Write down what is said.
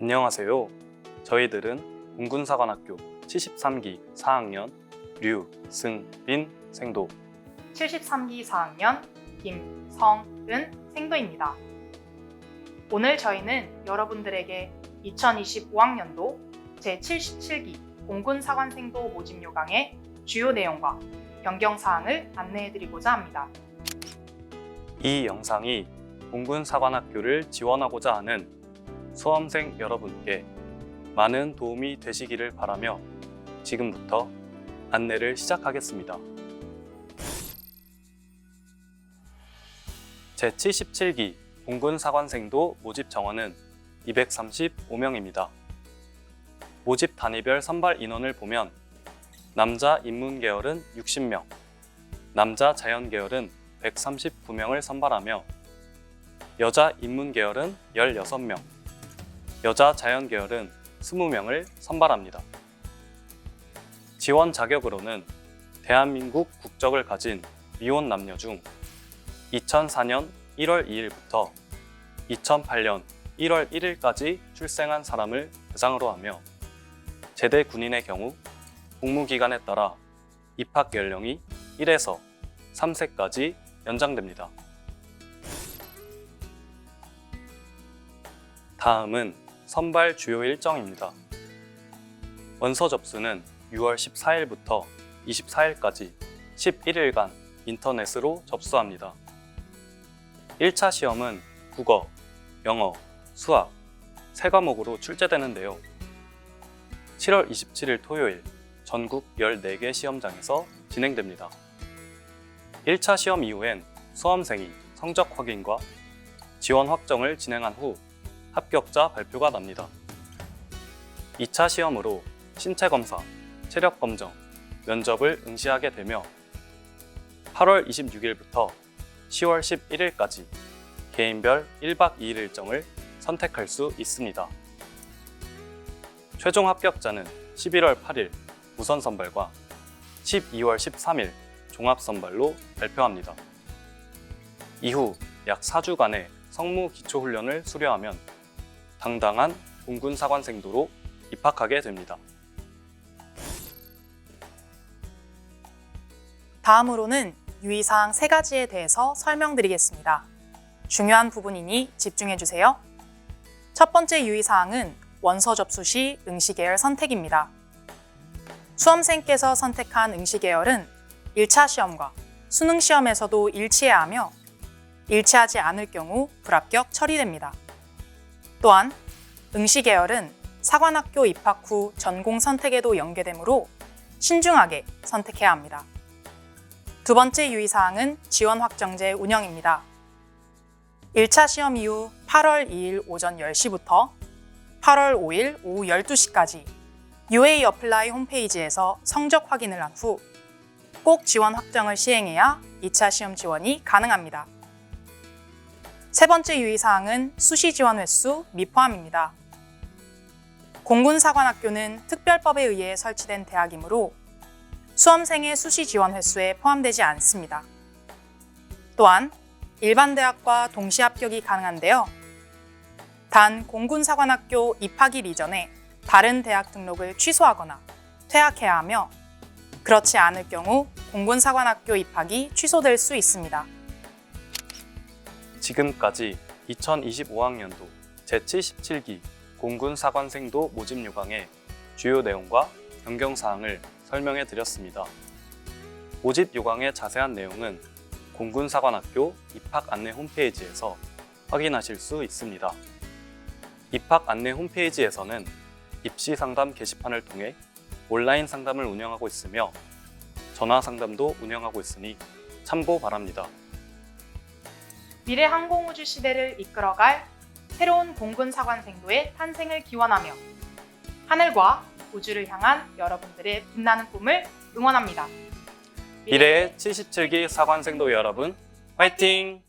안녕하세요. 저희들은 공군사관학교 73기 4학년 류승빈 생도 73기 4학년 김성은 생도입니다. 오늘 저희는 여러분들에게 2025학년도 제77기 공군사관생도 모집 요강의 주요 내용과 변경 사항을 안내해 드리고자 합니다. 이 영상이 공군사관학교를 지원하고자 하는 수험생 여러분께 많은 도움이 되시기를 바라며 지금부터 안내를 시작하겠습니다. 제77기 공군 사관생도 모집 정원은 235명입니다. 모집 단위별 선발 인원을 보면 남자 인문 계열은 60명, 남자 자연 계열은 139명을 선발하며 여자 인문 계열은 16명, 여자 자연 계열은 20명을 선발합니다. 지원 자격으로는 대한민국 국적을 가진 미혼 남녀 중 2004년 1월 2일부터 2008년 1월 1일까지 출생한 사람을 대상으로 하며 제대 군인의 경우 복무 기간에 따라 입학 연령이 1에서 3세까지 연장됩니다. 다음은 선발 주요 일정입니다. 원서 접수는 6월 14일부터 24일까지 11일간 인터넷으로 접수합니다. 1차 시험은 국어, 영어, 수학 세 과목으로 출제되는데요. 7월 27일 토요일 전국 14개 시험장에서 진행됩니다. 1차 시험 이후엔 수험생이 성적 확인과 지원 확정을 진행한 후 합격자 발표가 납니다. 2차 시험으로 신체 검사, 체력 검정, 면접을 응시하게 되며 8월 26일부터 10월 11일까지 개인별 1박 2일 일정을 선택할 수 있습니다. 최종 합격자는 11월 8일 우선 선발과 12월 13일 종합 선발로 발표합니다. 이후 약 4주간의 성무 기초 훈련을 수료하면 당당한 공군 사관생도로 입학하게 됩니다. 다음으로는 유의사항 세 가지에 대해서 설명드리겠습니다. 중요한 부분이니 집중해 주세요. 첫 번째 유의사항은 원서 접수 시 응시 계열 선택입니다. 수험생께서 선택한 응시 계열은 1차 시험과 수능 시험에서도 일치해야 하며 일치하지 않을 경우 불합격 처리됩니다. 또한 응시 계열은 사관학교 입학 후 전공 선택에도 연계되므로 신중하게 선택해야 합니다. 두 번째 유의사항은 지원 확정제 운영입니다. 1차 시험 이후 8월 2일 오전 10시부터 8월 5일 오후 12시까지 UA 어플라이 홈페이지에서 성적 확인을 한 후 꼭 지원 확정을 시행해야 2차 시험 지원이 가능합니다. 세 번째 유의사항은 수시 지원 횟수 미포함입니다. 공군사관학교는 특별법에 의해 설치된 대학이므로 수험생의 수시 지원 횟수에 포함되지 않습니다. 또한 일반 대학과 동시 합격이 가능한데요. 단 공군사관학교 입학일 이전에 다른 대학 등록을 취소하거나 퇴학해야 하며 그렇지 않을 경우 공군사관학교 입학이 취소될 수 있습니다. 지금까지 2025학년도 제77기 공군 사관생도 모집 요강의 주요 내용과 변경 사항을 설명해 드렸습니다. 모집 요강의 자세한 내용은 공군사관학교 입학 안내 홈페이지에서 확인하실 수 있습니다. 입학 안내 홈페이지에서는 입시 상담 게시판을 통해 온라인 상담을 운영하고 있으며 전화 상담도 운영하고 있으니 참고 바랍니다. 미래 항공우주 시대를 이끌어갈 새로운 공군 사관생도의 탄생을 기원하며 하늘과 우주를 향한 여러분들의 빛나는 꿈을 응원합니다. 미래의 77기 사관생도 여러분, 화이팅!